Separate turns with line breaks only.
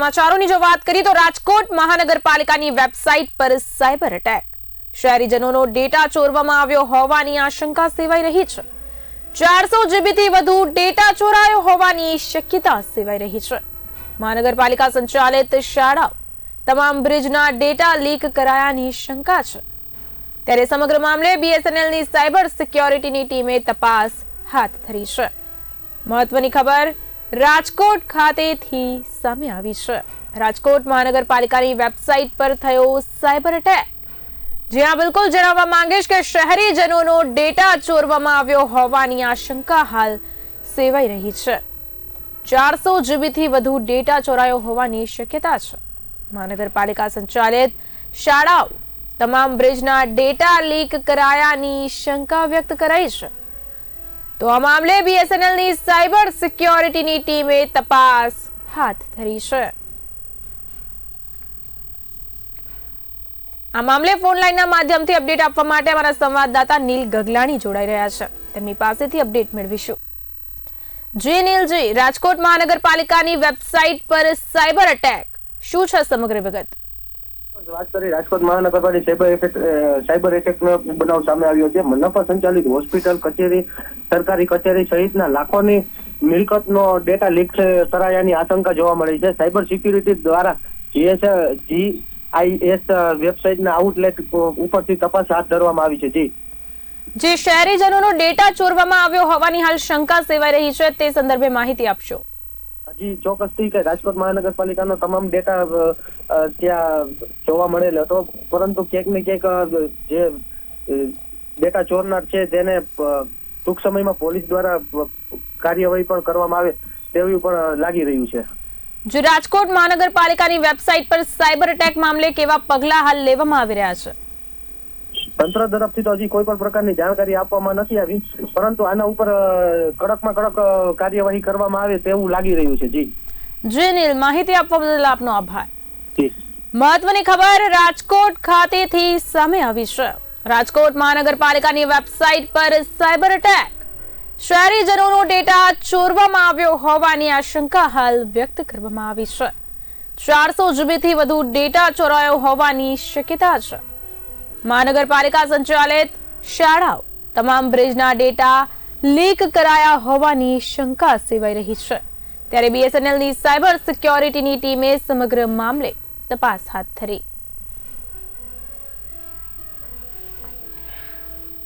સમાચારોની જો વાત કરીએ તો રાજકોટ મહાનગરપાલિકાની વેબસાઇટ પર સાયબર એટેક. શહેરીજનોનો ડેટા ચોરવામાં આવ્યો હોવાની આશંકા સેવાઈ રહી છે. ચારસો જીબીથી વધુ ડેટા ચોરાયો હોવાની શક્યતા સેવાઈ રહી છે. મહાનગરપાલિકા સંચાલિત શાળાઓ તમામ બ્રિજના ડેટા લીક કરાયાની શંકા છે. ત્યારે સમગ્ર મામલે બીએસએનએલની સાયબર સિક્યોરિટીની ટીમે તપાસ હાથ ધરી છે. મહત્વની ખબર રાજકોટ ખાતેથી સામે આવી છે. રાજકોટ મહાનગરપાલિકાની વેબસાઇટ પર થયો સાયબર એટેક. જ્યાં બિલકુલ જણાવવા માંગીશ કે શહેરીજનોનો ડેટા ચોરવામાં આવ્યો હોવાની આશંકા હાલ સેવાઈ રહી છે. ચારસો જીબીથી વધુ ડેટા ચોરાયો હોવાની શક્યતા છે. મહાનગરપાલિકા સંચાલિત શાળાઓ તમામ બ્રિજના ડેટા લીક કરાયાની શંકા વ્યક્ત કરાઈ છે. તો આ મામલે બીએસએનએલની સાયબર સિક્યોરિટીની ટીમે તપાસ હાથ ધરી છે. આ મામલે ફોન લાઈનના માધ્યમથી અપડેટ આપવા માટે અમારા સંવાદદાતા નીલ ગગલાણી જોડાઈ રહ્યા છે. તેમની પાસેથી અપડેટ મેળવીશું. જી નીલજી, રાજકોટ મહાનગરપાલિકાની વેબસાઇટ પર સાયબર એટેક. શું છે સમગ્ર વિગત?
વાત કરી, રાજકોટ મહાનગરપાલિકા સાયબર એફેક્ટ સાયબર એટેકનો બનાવ સામે આવ્યો છે. મનપા સંચાલિત હોસ્પિટલ, કચેરી, સરકારી કચેરી સહિતના લાખોની મિલકતનો ડેટા લીક કરાયાની આશંકા જોવા મળી છે. સાયબર સિક્યુરિટી દ્વારા જીએસ, જીઆઈએસ વેબસાઇટના આઉટલેટ ઉપરથી તપાસ હાથ ધરવામાં આવી છે. જી.
જે શહેરીજનોનો ડેટા ચોરવામાં આવ્યો હોવાની હાલ શંકા સેવાઈ રહી છે. તે સંદર્ભે માહિતી આપશો.
હજી ચોક્કસથી કે રાજકોટ મહાનગરપાલિકાનો તમામ ડેટા ત્યાં જોવા મળેલો હતો. પરંતુ ક્યાંક ને ક્યાંક જે ડેટા ચોરનાર છે તેને ટૂંક સમયમાં પોલીસ દ્વારા કાર્યવાહી પણ કરવામાં આવે તેવું પણ લાગી રહ્યું છે.
જો રાજકોટ મહાનગરપાલિકાની વેબસાઇટ પર સાયબર એટેક મામલે કેવા પગલા હાલ લેવામાં આવી રહ્યા છે?
તંત્ર તરફથી તો હજી કોઈ પણ પ્રકારની જાણકારી આપવામાં નથી આવી પરંતુ આના ઉપર કડકમાં કડક કાર્યવાહી કરવામાં આવે તેવું લાગી રહ્યું છે. જી.
જી નીલ માહિતી આપવા બદલ આપનો આભાર.
જી.
મહત્વની ખબર રાજકોટ ખાતેથી સામે આવી છે. રાજકોટ મહાનગરપાલિકાની વેબસાઇટ પર સાયબર એટેક. શહેરીજનોનો ડેટા ચોરવામાં આવ્યો હોવાની આશંકા હાલ વ્યક્ત કરવામાં આવી છે. ચારસો જીબીથી વધુ ડેટા ચોરાયો હોવાની શક્યતા છે. મહાનગરપાલિકા સંચાલિત શાળાઓ તમામ બ્રિજના ડેટા લીક કરાયા હોવાની શંકા સેવાઈ રહી છે. ત્યારે બીએસએનએલની સાયબર સિક્યોરિટીની ટીમે સમગ્ર મામલે તપાસ હાથ ધરી.